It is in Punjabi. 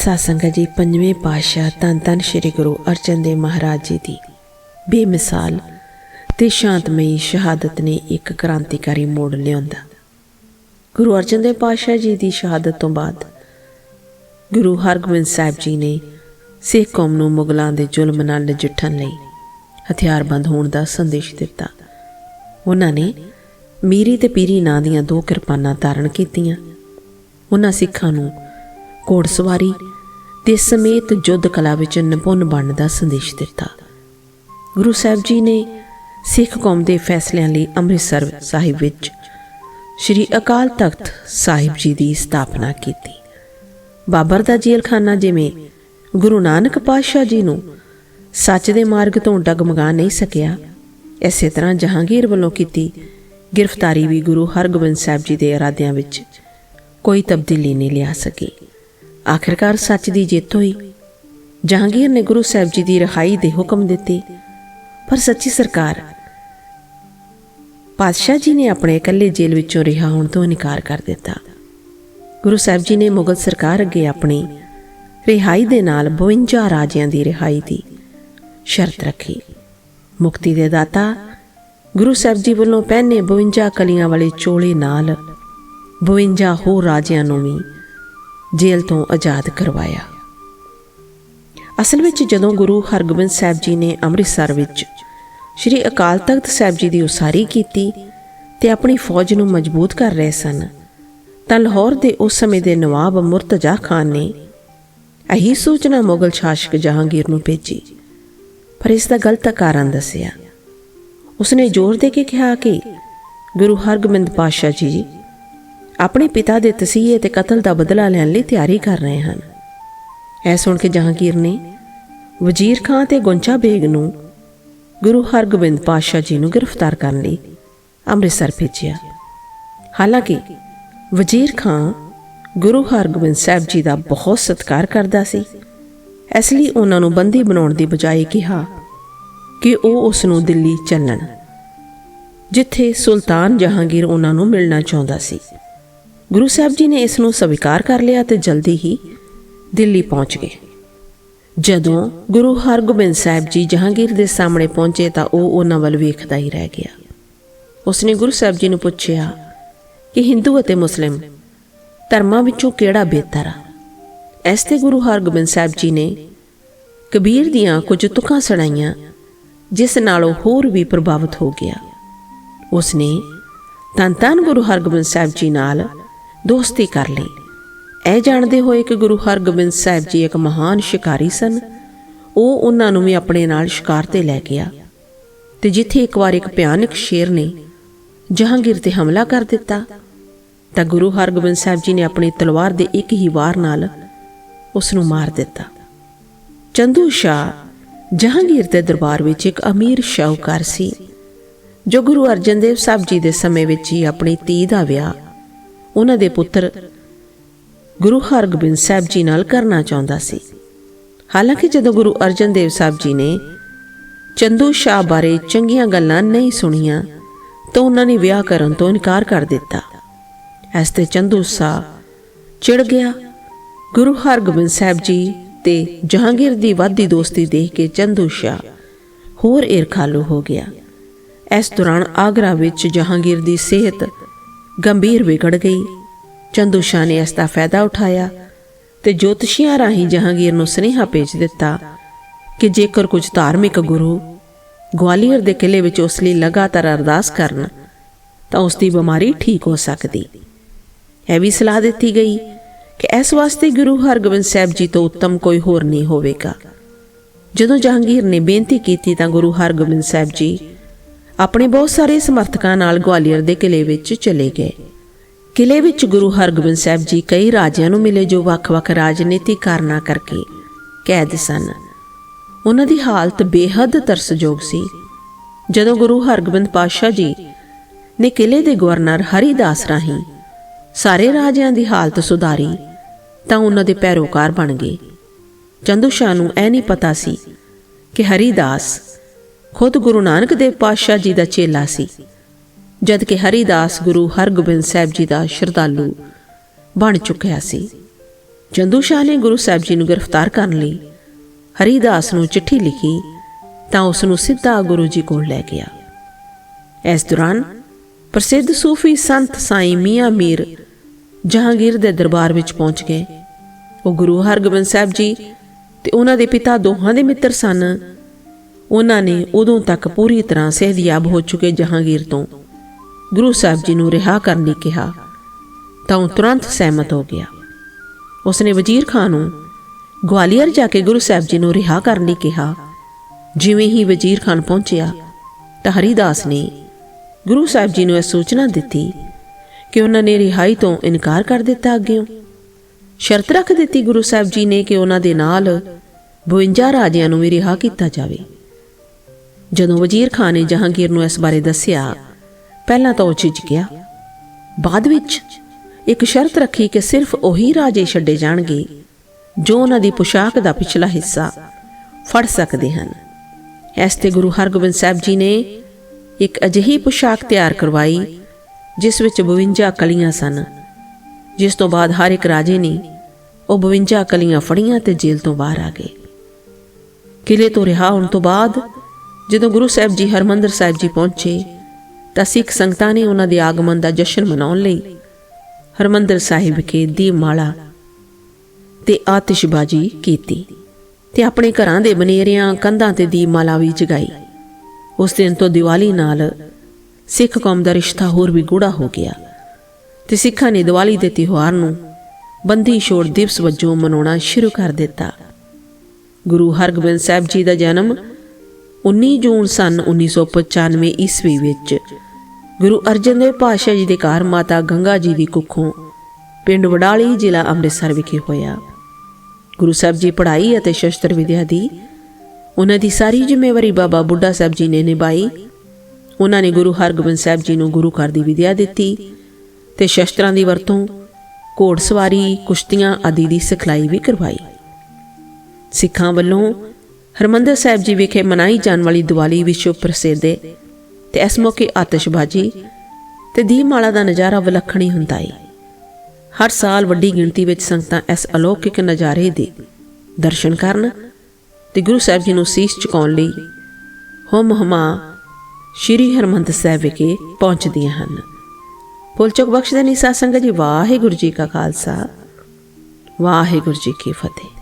ਸਾਧ ਸੰਗਤ ਜੀ, ਪੰਜਵੇਂ ਪਾਤਸ਼ਾਹ ਧੰਨ ਧੰਨ ਸ੍ਰੀ ਗੁਰੂ ਅਰਜਨ ਦੇਵ ਮਹਾਰਾਜ ਜੀ ਦੀ ਬੇਮਿਸਾਲ ਤੇ ਸ਼ਾਂਤਮਈ ਸ਼ਹਾਦਤ ਨੇ ਇੱਕ ਕ੍ਰਾਂਤੀਕਾਰੀ ਮੋੜ ਲਿਆਂਦਾ ਗੁਰੂ ਅਰਜਨ ਦੇਵ ਪਾਤਸ਼ਾਹ ਜੀ ਦੀ ਸ਼ਹਾਦਤ ਤੋਂ ਬਾਅਦ ਗੁਰੂ ਹਰਗੋਬਿੰਦ ਸਾਹਿਬ ਜੀ ਨੇ ਸਿੱਖ ਕੌਮ ਨੂੰ ਮੁਗਲਾਂ ਦੇ ਜ਼ੁਲਮ ਨਾਲ ਨਜਿੱਠਣ ਲਈ ਹਥਿਆਰਬੰਦ ਹੋਣ ਦਾ ਸੰਦੇਸ਼ ਦਿੱਤਾ। ਉਹਨਾਂ ਨੇ ਮੀਰੀ ਤੇ ਪੀਰੀ ਨਾਂ ਦੀਆਂ ਦੋ ਕਿਰਪਾਨਾਂ ਧਾਰਨ ਕੀਤੀਆਂ। ਉਹਨਾਂ ਸਿੱਖਾਂ ਨੂੰ ਘੋੜ ਸਵਾਰੀ ਤੇ ਸਮੇਤ ਯੁੱਧ ਕਲਾ ਵਿੱਚ ਨਿਪੁੰਨ ਬਣਨ ਦਾ ਸੰਦੇਸ਼ ਦਿੱਤਾ। ਗੁਰੂ ਸਾਹਿਬ ਜੀ ਨੇ ਸਿੱਖ ਕੌਮ ਦੇ ਫੈਸਲਿਆਂ ਲਈ ਅੰਮ੍ਰਿਤਸਰ ਸਾਹਿਬ ਵਿੱਚ ਸ੍ਰੀ ਅਕਾਲ ਤਖਤ ਸਾਹਿਬ ਜੀ ਦੀ ਸਥਾਪਨਾ ਕੀਤੀ। ਬਾਬਰ ਦਾ ਜੇਲਖਾਨਾ ਜਿਵੇਂ ਗੁਰੂ ਨਾਨਕ ਪਾਤਸ਼ਾਹ ਜੀ ਨੂੰ ਸੱਚ ਦੇ ਮਾਰਗ ਤੋਂ ਡਗਮਗਾ ਨਹੀਂ ਸਕਿਆ, ਇਸੇ ਤਰ੍ਹਾਂ ਜਹਾਂਗੀਰ ਵੱਲੋਂ ਕੀਤੀ ਗ੍ਰਿਫਤਾਰੀ ਵੀ ਗੁਰੂ ਹਰਗੋਬਿੰਦ ਸਾਹਿਬ ਜੀ ਦੇ ਇਰਾਦਿਆਂ ਵਿੱਚ ਕੋਈ ਤਬਦੀਲੀ ਨਹੀਂ ਲਿਆ ਸਕੀ। ਆਖਿਰਕਾਰ ਸੱਚ ਦੀ ਜਿੱਤ ਹੋਈ। ਜਹਾਂਗੀਰ ਨੇ ਗੁਰੂ ਸਾਹਿਬ ਜੀ ਦੀ ਰਿਹਾਈ ਦੇ ਹੁਕਮ ਦਿੱਤੇ। ਪਰ ਸੱਚੀ ਸਰਕਾਰ ਪਾਤਸ਼ਾਹ ਜੀ ਨੇ ਆਪਣੇ ਇਕੱਲੇ ਜੇਲ੍ਹ ਵਿੱਚੋਂ ਰਿਹਾ ਹੋਣ ਤੋਂ ਇਨਕਾਰ ਕਰ ਦਿੱਤਾ। ਗੁਰੂ ਸਾਹਿਬ ਜੀ ਨੇ ਮੁਗਲ ਸਰਕਾਰ ਅੱਗੇ ਆਪਣੀ ਰਿਹਾਈ ਦੇ ਨਾਲ 52 ਰਾਜਿਆਂ ਦੀ ਰਿਹਾਈ ਦੀ ਸ਼ਰਤ ਰੱਖੀ। ਮੁਕਤੀ ਦੇ ਦਾਤਾ ਗੁਰੂ ਸਾਹਿਬ ਜੀ ਵੱਲੋਂ ਪਹਿਨੇ 52 ਕਲੀਆਂ ਵਾਲੇ ਚੋਲੇ ਨਾਲ 52 ਹੋਰ ਰਾਜਿਆਂ ਨੂੰ ਵੀ ਜੇਲ੍ਹ ਤੋਂ ਆਜ਼ਾਦ ਕਰਵਾਇਆ। ਅਸਲ ਵਿੱਚ ਜਦੋਂ ਗੁਰੂ ਹਰਗੋਬਿੰਦ ਸਾਹਿਬ ਜੀ ਨੇ ਅੰਮ੍ਰਿਤਸਰ ਵਿੱਚ ਸ੍ਰੀ ਅਕਾਲ ਤਖਤ ਸਾਹਿਬ ਜੀ ਦੀ ਉਸਾਰੀ ਕੀਤੀ ਤੇ ਆਪਣੀ ਫੌਜ ਨੂੰ ਮਜ਼ਬੂਤ ਕਰ ਰਹੇ ਸਨ, ਤਾਂ ਲਾਹੌਰ ਦੇ ਉਸ ਸਮੇਂ ਦੇ ਨਵਾਬ ਮੁਰਤਜ਼ਾ ਖਾਨ ਨੇ ਅਹੀ ਸੂਚਨਾ ਮੁਗਲ ਸ਼ਾਸਕ ਜਹਾਂਗੀਰ ਨੂੰ ਭੇਜੀ। ਪਰ ਇਸ ਦਾ ਗਲਤ ਕਾਰਨ ਦੱਸਿਆ। ਉਸਨੇ ਜ਼ੋਰ ਦੇ ਕੇ ਕਿਹਾ ਕਿ ਗੁਰੂ ਹਰਗੋਬਿੰਦ ਪਾਤਸ਼ਾਹ ਜੀ ਆਪਣੇ ਪਿਤਾ ਦੇ ਤਸੀਹੇ ਤੇ ਕਤਲ ਦਾ ਬਦਲਾ ਲੈਣ ਲਈ ਤਿਆਰੀ ਕਰ ਰਹੇ ਹਨ। ਐ ਸੁਣ ਕੇ ਜਹਾਂਗੀਰ ਨੇ ਵਜ਼ੀਰ ਖਾਨ ਤੇ ਗੁੰਚਾ ਬੇਗ ਨੂੰ ਗੁਰੂ ਹਰਗੋਬਿੰਦ ਪਾਤਸ਼ਾਹ ਜੀ ਨੂੰ ਗ੍ਰਿਫਤਾਰ ਕਰਨ ਲਈ ਅੰਮ੍ਰਿਤਸਰ ਭੇਜਿਆ। ਹਾਲਾਂਕਿ ਵਜ਼ੀਰ ਖਾਨ ਗੁਰੂ ਹਰਗੋਬਿੰਦ ਸਾਹਿਬ ਜੀ ਦਾ ਬਹੁਤ ਸਤਿਕਾਰ ਕਰਦਾ ਸੀ। ਇਸ ਲਈ ਉਹਨਾਂ ਨੂੰ ਬੰਦੀ ਬਣਾਉਣ ਦੀ ਬਜਾਏ ਕਿਹਾ ਕਿ ਉਹ ਉਸ ਨੂੰ ਦਿੱਲੀ ਚੱਲਣ, ਜਿੱਥੇ ਸੁਲਤਾਨ ਜਹਾਂਗੀਰ ਉਹਨਾਂ ਨੂੰ ਮਿਲਣਾ ਚਾਹੁੰਦਾ ਸੀ। ਗੁਰੂ ਸਾਹਿਬ ਜੀ ਨੇ ਇਸ ਨੂੰ ਸਵੀਕਾਰ ਕਰ ਲਿਆ ਤੇ ਜਲਦੀ ਹੀ ਦਿੱਲੀ ਪਹੁੰਚ ਗਏ। ਜਦੋਂ ਗੁਰੂ ਹਰਗੋਬਿੰਦ ਸਾਹਿਬ ਜੀ ਜਹਾਂਗੀਰ ਦੇ ਸਾਹਮਣੇ ਪਹੁੰਚੇ ਤਾਂ ਉਹ ਉਹਨਾਂ ਵੱਲ ਵੇਖਦਾ ਹੀ ਰਹਿ ਗਿਆ। ਉਸਨੇ ਗੁਰੂ ਸਾਹਿਬ ਜੀ ਨੂੰ ਪੁੱਛਿਆ ਕਿ ਹਿੰਦੂ ਅਤੇ ਮੁਸਲਿਮ ਧਰਮਾਂ ਵਿੱਚੋਂ ਕਿਹੜਾ ਬਿਹਤਰ ਆ? ਇਸ ਤੇ ਗੁਰੂ ਹਰਗੋਬਿੰਦ ਸਾਹਿਬ ਜੀ ਨੇ ਕਬੀਰ ਦੀਆਂ ਕੁਝ ਤੁਕਾਂ ਸੁਣਾਈਆਂ, ਜਿਸ ਨਾਲ ਉਹ ਹੋਰ ਵੀ ਪ੍ਰਭਾਵਿਤ ਹੋ ਗਿਆ। ਉਸਨੇ ਧੰਨ ਧੰਨ ਗੁਰੂ ਹਰਗੋਬਿੰਦ ਸਾਹਿਬ ਜੀ ਨਾਲ ਦੋਸਤੀ ਕਰ ਲਈ। ਇਹ ਜਾਣਦੇ ਹੋਏ ਕਿ ਗੁਰੂ ਹਰਗੋਬਿੰਦ ਸਾਹਿਬ ਜੀ ਇੱਕ ਮਹਾਨ ਸ਼ਿਕਾਰੀ ਸਨ। ਉਹ ਉਹਨਾਂ ਨੂੰ ਵੀ ਆਪਣੇ ਨਾਲ ਸ਼ਿਕਾਰ ਤੇ ਲੈ ਗਿਆ। ਤੇ ਜਿੱਥੇ ਇੱਕ ਵਾਰ ਇੱਕ ਭਿਆਨਕ ਸ਼ੇਰ ਨੇ ਜਹਾਂਗੀਰ ਤੇ ਹਮਲਾ ਕਰ ਦਿੱਤਾ, ਤਾਂ ਗੁਰੂ ਹਰਗੋਬਿੰਦ ਸਾਹਿਬ ਜੀ ਨੇ ਆਪਣੀ ਤਲਵਾਰ ਦੇ ਇੱਕ ਹੀ ਵਾਰ ਨਾਲ ਉਸ ਨੂੰ ਮਾਰ ਦਿੱਤਾ। ਚੰਦੂ ਸ਼ਾਹ ਜਹਾਂਗੀਰ ਦੇ ਦਰਬਾਰ ਵਿੱਚ ਇੱਕ ਅਮੀਰ ਸ਼ਾਹੂਕਾਰ ਸੀ, ਜੋ ਗੁਰੂ ਅਰਜਨ ਦੇਵ ਸਾਹਿਬ ਜੀ ਦੇ ਸਮੇਂ ਵਿੱਚ ਹੀ ਆਪਣੀ ਧੀ ਦਾ ਵਿਆਹ ਉਹਨਾਂ ਦੇ ਪੁੱਤਰ ਗੁਰੂ ਹਰਗੋਬਿੰਦ ਸਾਹਿਬ ਜੀ ਨਾਲ ਕਰਨਾ ਚਾਹੁੰਦਾ ਸੀ। ਹਾਲਾਂਕਿ ਜਦੋਂ ਗੁਰੂ ਅਰਜਨ ਦੇਵ ਸਾਹਿਬ ਜੀ ਨੇ ਚੰਦੂ ਸ਼ਾਹ ਬਾਰੇ ਚੰਗੀਆਂ ਗੱਲਾਂ ਨਹੀਂ ਸੁਣੀਆਂ, ਤਾਂ ਉਹਨਾਂ ਨੇ ਵਿਆਹ ਕਰਨ ਤੋਂ ਇਨਕਾਰ ਕਰ ਦਿੱਤਾ। ਇਸ ਤੇ ਚੰਦੂ ਸ਼ਾਹ ਚਿੜ ਗਿਆ। ਗੁਰੂ ਹਰਗੋਬਿੰਦ ਸਾਹਿਬ ਜੀ ਤੇ ਜਹਾਂਗੀਰ ਦੀ ਵਾਦੀ ਦੋਸਤੀ ਦੇਖ ਕੇ ਚੰਦੂ ਸ਼ਾਹ ਹੋਰ ਈਰਖਾਲੂ ਹੋ ਗਿਆ। ਇਸ ਦੌਰਾਨ ਆਗਰਾ ਵਿੱਚ ਜਹਾਂਗੀਰ ਦੀ ਸਿਹਤ ਗੰਭੀਰ ਵਿਗੜ ਗਈ। ਚੰਦੂ ਸ਼ਾਹ ਨੇ ਇਸ ਦਾ ਫਾਇਦਾ ਉਠਾਇਆ ਤੇ ਜੋਤਸ਼ੀਆਂ ਰਾਹੀਂ ਜਹਾਂਗੀਰ ਨੂੰ ਸੁਨੇਹਾ ਭੇਜ ਦਿੱਤਾ ਕਿ ਜੇਕਰ ਕੁਝ ਧਾਰਮਿਕ ਗੁਰੂ ਗਵਾਲੀਅਰ ਦੇ ਕਿਲੇ ਵਿੱਚ ਉਸ ਲਈ ਲਗਾਤਾਰ ਅਰਦਾਸ ਕਰਨ, ਤਾਂ ਉਸ ਦੀ ਬਿਮਾਰੀ ਠੀਕ ਹੋ ਸਕਦੀ। ਇਹ ਵੀ ਸਲਾਹ ਦਿੱਤੀ ਗਈ ਕਿ ਇਸ ਵਾਸਤੇ ਗੁਰੂ ਹਰਗੋਬਿੰਦ ਸਾਹਿਬ ਜੀ ਤੋਂ ਉੱਤਮ ਕੋਈ ਹੋਰ ਨਹੀਂ ਹੋਵੇਗਾ। ਜਦੋਂ ਜਹਾਂਗੀਰ ਨੇ ਬੇਨਤੀ ਕੀਤੀ ਤਾਂ ਗੁਰੂ ਹਰਗੋਬਿੰਦ ਸਾਹਿਬ ਜੀ ਆਪਣੇ ਬਹੁਤ ਸਾਰੇ ਸਮਰਥਕਾਂ ਨਾਲ ਗਵਾਲੀਅਰ ਦੇ ਕਿਲੇ ਵਿੱਚ ਚਲੇ ਗਏ। ਕਿਲੇ ਵਿੱਚ ਗੁਰੂ ਹਰਗੋਬਿੰਦ ਸਾਹਿਬ ਜੀ ਕਈ ਰਾਜਿਆਂ ਨੂੰ ਮਿਲੇ ਜੋ ਵੱਖ-ਵੱਖ ਰਾਜਨੀਤਿਕ ਕਾਰਨਾਂ ਕਰਕੇ ਕੈਦ ਸਨ। ਉਹਨਾਂ ਦੀ ਹਾਲਤ ਬੇਹੱਦ ਤਰਸਯੋਗ ਸੀ। ਜਦੋਂ ਗੁਰੂ ਹਰਗੋਬਿੰਦ ਪਾਤਸ਼ਾਹ ਜੀ ਨੇ ਕਿਲੇ ਦੇ ਗਵਰਨਰ ਹਰੀਦਾਸ ਰਾਹੀਂ ਸਾਰੇ ਰਾਜਿਆਂ ਦੀ ਹਾਲਤ ਸੁਧਾਰੀ, ਤਾਂ ਉਹਨਾਂ ਦੇ ਪੈਰੋਕਾਰ ਬਣ ਗਏ। ਚੰਦੂ ਸ਼ਾਹ ਨੂੰ ਇਹ ਨਹੀਂ ਪਤਾ ਸੀ ਕਿ ਹਰੀਦਾਸ ਖੁਦ ਗੁਰੂ ਨਾਨਕ ਦੇਵ ਪਾਤਸ਼ਾਹ ਜੀ ਦਾ ਚੇਲਾ ਸੀ। ਜਦ ਕਿ ਹਰੀਦਾਸ ਗੁਰੂ ਹਰਗੋਬਿੰਦ ਸਾਹਿਬ ਜੀ ਦਾ ਸ਼ਰਧਾਲੂ ਬਣ ਚੁੱਕਿਆ ਸੀ। ਚੰਦੂ ਸ਼ਾਹ ਨੇ ਗੁਰੂ ਸਾਹਿਬ ਜੀ ਨੂੰ ਗ੍ਰਿਫਤਾਰ ਕਰਨ ਲਈ ਹਰੀਦਾਸ ਨੂੰ ਚਿੱਠੀ ਲਿਖੀ ਤਾਂ ਉਸ ਨੂੰ ਸਿੱਧਾ ਗੁਰੂ ਜੀ ਕੋਲ ਲੈ ਗਿਆ। ਇਸ ਦੌਰਾਨ ਪ੍ਰਸਿੱਧ ਸੂਫੀ ਸੰਤ ਸਾਈਂ ਮੀਆਂ ਮੀਰ ਜਹਾਂਗੀਰ ਦੇ ਦਰਬਾਰ ਵਿੱਚ ਪਹੁੰਚ ਗਏ। ਉਹ ਗੁਰੂ ਹਰਗੋਬਿੰਦ ਸਾਹਿਬ ਜੀ ਤੇ ਉਹਨਾਂ ਦੇ ਪਿਤਾ ਦੋਹਾਂ ਦੇ ਮਿੱਤਰ ਸਨ। ਉਹਨਾਂ ਨੇ ਉਦੋਂ ਤੱਕ ਪੂਰੀ ਤਰ੍ਹਾਂ ਸਿਹਤਯਾਬ ਹੋ ਚੁੱਕੇ ਜਹਾਂਗੀਰ ਤੋਂ। ਗੁਰੂ ਸਾਹਿਬ ਜੀ ਨੂੰ ਰਿਹਾ ਕਰਨ ਲਈ ਕਿਹਾ, ਤਾਂ ਉਹ ਤੁਰੰਤ ਸਹਿਮਤ ਹੋ ਗਿਆ। ਉਸਨੇ ਵਜ਼ੀਰ ਖਾਨ ਨੂੰ ਗਵਾਲੀਅਰ ਜਾ ਕੇ ਗੁਰੂ ਸਾਹਿਬ ਜੀ ਨੂੰ ਰਿਹਾ ਕਰਨ ਲਈ ਕਿਹਾ, ਜਿਵੇਂ ਹੀ ਵਜ਼ੀਰ ਖਾਨ ਪਹੁੰਚਿਆ, ਤਾਂ ਹਰੀਦਾਸ ਨੇ ਗੁਰੂ ਸਾਹਿਬ ਜੀ ਨੂੰ ਇਹ ਸੂਚਨਾ ਦਿੱਤੀ ਕਿ ਉਹਨਾਂ ਨੇ ਰਿਹਾਈ ਤੋਂ ਇਨਕਾਰ ਕਰ ਦਿੱਤਾ ਅੱਗਿਓਂ। ਸ਼ਰਤ ਰੱਖ ਦਿੱਤੀ ਗੁਰੂ ਸਾਹਿਬ ਜੀ ਨੇ ਕਿ ਉਹਨਾਂ ਦੇ ਨਾਲ 52 ਰਾਜਿਆਂ ਨੂੰ ਵੀ ਰਿਹਾ ਕੀਤਾ ਜਾਵੇ। ਜਦੋਂ ਵਜ਼ੀਰ ਖਾਨ ਨੇ ਜਹਾਂਗੀਰ ਨੂੰ ਇਸ ਬਾਰੇ ਦੱਸਿਆ, ਪਹਿਲਾਂ ਤਾਂ ਉਹ ਝਿਜਕ ਗਿਆ ਬਾਅਦ ਵਿੱਚ ਇੱਕ ਸ਼ਰਤ ਰੱਖੀ ਕਿ ਸਿਰਫ ਉਹੀ ਰਾਜੇ ਛੱਡੇ ਜਾਣਗੇ ਜੋ ਉਹਨਾਂ ਦੀ ਪੋਸ਼ਾਕ ਦਾ ਪਿਛਲਾ ਹਿੱਸਾ ਫੜ ਸਕਦੇ ਹਨ। ਇਸ ਤੇ ਗੁਰੂ ਹਰਗੋਬਿੰਦ ਸਾਹਿਬ ਜੀ ਨੇ ਇੱਕ ਅਜਿਹੀ ਪੋਸ਼ਾਕ ਤਿਆਰ ਕਰਵਾਈ, ਜਿਸ ਵਿੱਚ 52 ਕਲੀਆਂ ਸਨ, ਜਿਸ ਤੋਂ ਬਾਅਦ ਹਰ ਇੱਕ ਰਾਜੇ ਨੇ ਉਹ 52 ਕਲੀਆਂ ਫੜੀਆਂ ਤੇ ਜੇਲ੍ਹ ਤੋਂ ਬਾਹਰ ਆ ਗਏ। ਕਿਲੇ ਤੋਂ ਰਿਹਾ ਹੋਣ ਤੋਂ ਬਾਅਦ ਜਦੋਂ ਗੁਰੂ ਸਾਹਿਬ ਜੀ ਹਰਮੰਦਰ ਸਾਹਿਬ ਜੀ ਪਹੁੰਚੇ, ਤਾਂ ਸਿੱਖ ਸੰਗਤਾਂ ਨੇ ਉਹਨਾਂ ਦੇ ਆਗਮਨ ਦਾ ਜਸ਼ਨ ਮਨਾਉਣ ਲਈ ਹਰਮੰਦਰ ਸਾਹਿਬ ਵਿਖੇ ਦੀਪਮਾਲਾ ਤੇ ਆਤਿਸ਼ਬਾਜ਼ੀ ਕੀਤੀ ਤੇ ਆਪਣੇ ਘਰਾਂ ਦੇ ਬਨੇਰਿਆਂ, ਕੰਧਾਂ ਤੇ ਦੀਪਮਾਲਾ ਵੀ ਜਗਾਈ। ਉਸ ਦਿਨ ਤੋਂ ਦੀਵਾਲੀ ਨਾਲ ਸਿੱਖ ਕੌਮ ਦਾ ਰਿਸ਼ਤਾ ਹੋਰ ਵੀ ਗੂੜਾ ਹੋ ਗਿਆ ਤੇ ਸਿੱਖਾਂ ਨੇ ਦੀਵਾਲੀ ਦੇ ਤਿਉਹਾਰ ਨੂੰ ਬੰਦੀ ਛੋੜ ਦਿਵਸ ਵਜੋਂ ਮਨਾਉਣਾ ਸ਼ੁਰੂ ਕਰ ਦਿੱਤਾ। ਗੁਰੂ ਹਰਗੋਬਿੰਦ ਸਾਹਿਬ ਜੀ ਦਾ ਜਨਮ 19 ਜੂਨ ਸਨ 1995 ਈਸਵੀ ਵਿੱਚ ਗੁਰੂ ਅਰਜਨ ਦੇਵ ਪਾਤਸ਼ਾਹ ਜੀ ਦੇ ਘਰ ਮਾਤਾ ਗੰਗਾ ਜੀ ਦੀ ਕੁੱਖੋਂ ਪਿੰਡ ਵਡਾਲੀ ਜ਼ਿਲ੍ਹਾ ਅੰਮ੍ਰਿਤਸਰ ਵਿਖੇ ਹੋਇਆ। ਗੁਰੂ ਸਾਹਿਬ ਜੀ ਪੜ੍ਹਾਈ ਅਤੇ ਸ਼ਸਤਰ ਵਿਦਿਆ ਦੀ ਉਹਨਾਂ ਦੀ ਸਾਰੀ ਜ਼ਿੰਮੇਵਾਰੀ ਬਾਬਾ ਬੁੱਢਾ ਸਾਹਿਬ ਜੀ ਨੇ ਨਿਭਾਈ। ਉਹਨਾਂ ਨੇ ਗੁਰੂ ਹਰਗੋਬਿੰਦ ਸਾਹਿਬ ਜੀ ਨੂੰ ਗੁਰੂ ਘਰ ਦੀ ਵਿਦਿਆ ਦਿੱਤੀ ਤੇ ਸ਼ਸਤਰਾਂ ਦੀ ਵਰਤੋਂ, ਘੋੜ ਸਵਾਰੀ, ਕੁਸ਼ਤੀਆਂ ਆਦਿ ਦੀ ਸਿਖਲਾਈ ਵੀ ਕਰਵਾਈ। ਸਿੱਖਾਂ ਵੱਲੋਂ ਹਰਮੰਦਰ ਸਾਹਿਬ ਜੀ ਵਿਖੇ ਮਨਾਈ ਜਾਣ ਵਾਲੀ ਦੀਵਾਲੀ ਵਿਸ਼ਵ ਪ੍ਰਸਿੱਧ ਹੈ ਤੇ ਇਸ ਮੌਕੇ ਆਤਿਸ਼ਬਾਜ਼ੀ ਤੇ ਦੀਪਮਾਲਾ ਦਾ ਨਜ਼ਾਰਾ ਵਿਲੱਖਣ ਹੀ ਹੁੰਦਾ ਹੈ ਹਰ ਸਾਲ ਵੱਡੀ ਗਿਣਤੀ ਵਿੱਚ ਸੰਗਤਾਂ ਇਸ ਅਲੌਕਿਕ ਨਜ਼ਾਰੇ ਦੇ ਦਰਸ਼ਨ ਕਰਨ ਤੇ ਗੁਰੂ ਸਾਹਿਬ ਜੀ ਨੂੰ ਸੀਸ ਝੁਕਾਉਣ ਲਈ ਹਮ ਹਮਾ ਸ਼੍ਰੀ ਹਰਮੰਦਰ ਸਾਹਿਬ ਵਿਖੇ ਪਹੁੰਚਦੀਆਂ ਹਨ। ਪੁਲਚਕ ਬਖਸ਼ ਦੇ ਨਿਸਾ ਸੰਗਤ ਜੀ, ਵਾਹਿਗੁਰੂ ਜੀ ਕਾ ਖਾਲਸਾ, ਵਾਹਿਗੁਰੂ ਜੀ ਕੀ ਫਤਿਹ।